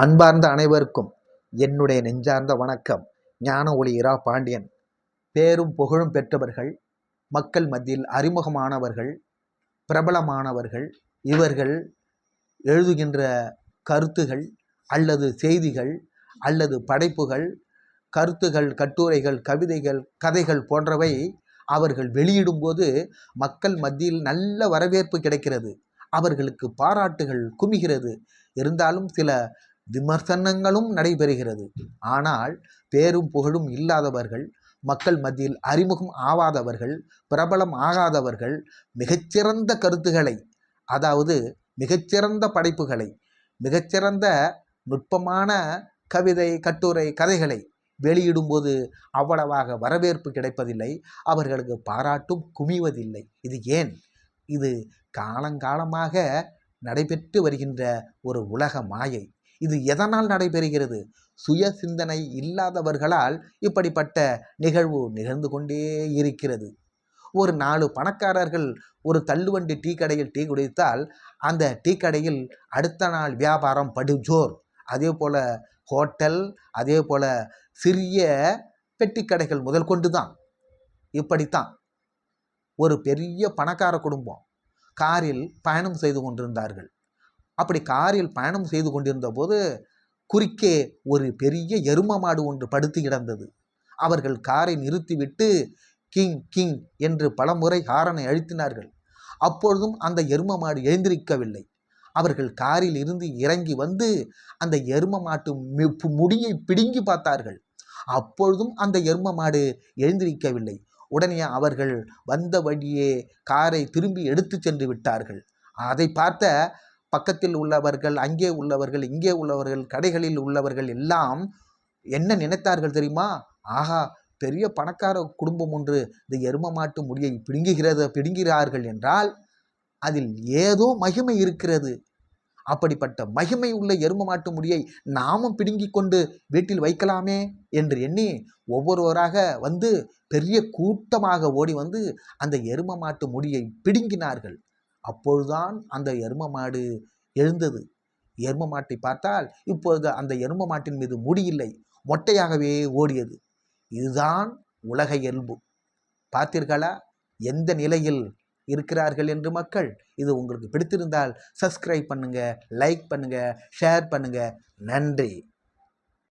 அன்பார்ந்த அனைவருக்கும் என்னுடைய நெஞ்சார்ந்த வணக்கம். ஞான ஒளி இரா பாண்டியன். பேரும் புகழும் பெற்றவர்கள் மக்கள் மத்தியில் அறிமுகமானவர்கள் பிரபலமானவர்கள் இவர்கள் எழுதுகின்ற கருத்துகள் அல்லது செய்திகள் அல்லது படைப்புகள் கருத்துகள் கட்டுரைகள் கவிதைகள் கதைகள் போன்றவை அவர்கள் வெளியிடும்போது மக்கள் மத்தியில் நல்ல வரவேற்பு கிடைக்கிறது. அவர்களுக்கு பாராட்டுகள் குமிகிறது. இருந்தாலும் சில விமர்சனங்களும் நடைபெறுகிறது. ஆனால் பேரும் புகழும் இல்லாதவர்கள் மக்கள் மத்தியில் அறிமுகம் ஆவாதவர்கள் பிரபலம் ஆகாதவர்கள் மிகச்சிறந்த கருத்துக்களை அதாவது மிகச்சிறந்த படைப்புகளை மிகச்சிறந்த நுட்பமான கவிதை கட்டுரை கதைகளை வெளியிடும்போது அவ்வளவாக வரவேற்பு கிடைப்பதில்லை. அவர்களுக்கு பாராட்டும் குமிவதில்லை. இது ஏன்? இது காலங்காலமாக நடைபெற்று வருகின்ற ஒரு உலக மாயை. இது எதனால் நடைபெறுகிறது? சுய சிந்தனை இல்லாதவர்களால் இப்படிப்பட்ட நிகழ்வு நிகழ்ந்து கொண்டே இருக்கிறது. ஒரு நாலு பணக்காரர்கள் ஒரு தள்ளுவண்டி டீ கடையில் டீ குடித்தால் அந்த டீ கடையில் அடுத்த நாள் வியாபாரம் படுஜோர் அதே போல் ஹோட்டல் அதே போல் சிறிய பெட்டி கடைகள் முதல் கொண்டு தான். இப்படித்தான். ஒரு பெரிய பணக்கார குடும்பம் காரில் பயணம் செய்து கொண்டிருந்தார்கள். அப்படி காரில் பயணம் செய்து கொண்டிருந்த போது குறுக்கே ஒரு பெரிய எரும மாடு ஒன்று படுத்து கிடந்தது. அவர்கள் காரை நிறுத்திவிட்டு கிங் கிங் என்று பலமுறை ஹாரனை அழுத்தினார்கள். அப்பொழுதும் அந்த எரும மாடு எழுந்திருக்கவில்லை. அவர்கள் காரில் இருந்து இறங்கி வந்து அந்த எரும மாட்டு முடியை பிடுங்கி பார்த்தார்கள். அப்பொழுதும் அந்த எரும மாடு எழுந்திருக்கவில்லை. உடனே அவர்கள் வந்த வழியே காரை திரும்பி எடுத்து சென்று விட்டார்கள். அதை பார்த்த பக்கத்தில் உள்ளவர்கள் அங்கே உள்ளவர்கள் இங்கே உள்ளவர்கள் கடைகளில் உள்ளவர்கள் எல்லாம் என்ன நினைத்தார்கள் தெரியுமா? ஆஹா பெரிய பணக்கார குடும்பம் ஒன்று இந்த எரும மாட்டு முடியை பிடுங்குகிறது பிடுங்கிறார்கள் என்றால் அதில் ஏதோ மகிமை இருக்கிறது. அப்படிப்பட்ட மகிமை உள்ள எரும மாட்டு முடியை நாமும் பிடுங்கி கொண்டு வீட்டில் வைக்கலாமே என்று எண்ணி ஒவ்வொருவராக வந்து பெரிய கூட்டமாக ஓடி வந்து அந்த எரும மாட்டு முடியை பிடுங்கினார்கள். அப்பொழுதுதான் அந்த எரும மாடு எழுந்தது. எரும மாட்டை பார்த்தால் இப்பொழுது அந்த எரும மாட்டின் மீது முடியில்லை. மொட்டையாகவே ஓடியது. இதுதான் உலக இயல்பு பார்த்தீர்களா எந்த நிலையில் இருக்கிறார்கள் என்று மக்கள்? இது உங்களுக்கு பிடித்திருந்தால் சப்ஸ்கிரைப் பண்ணுங்கள் லைக் பண்ணுங்கள் ஷேர் பண்ணுங்கள் நன்றி.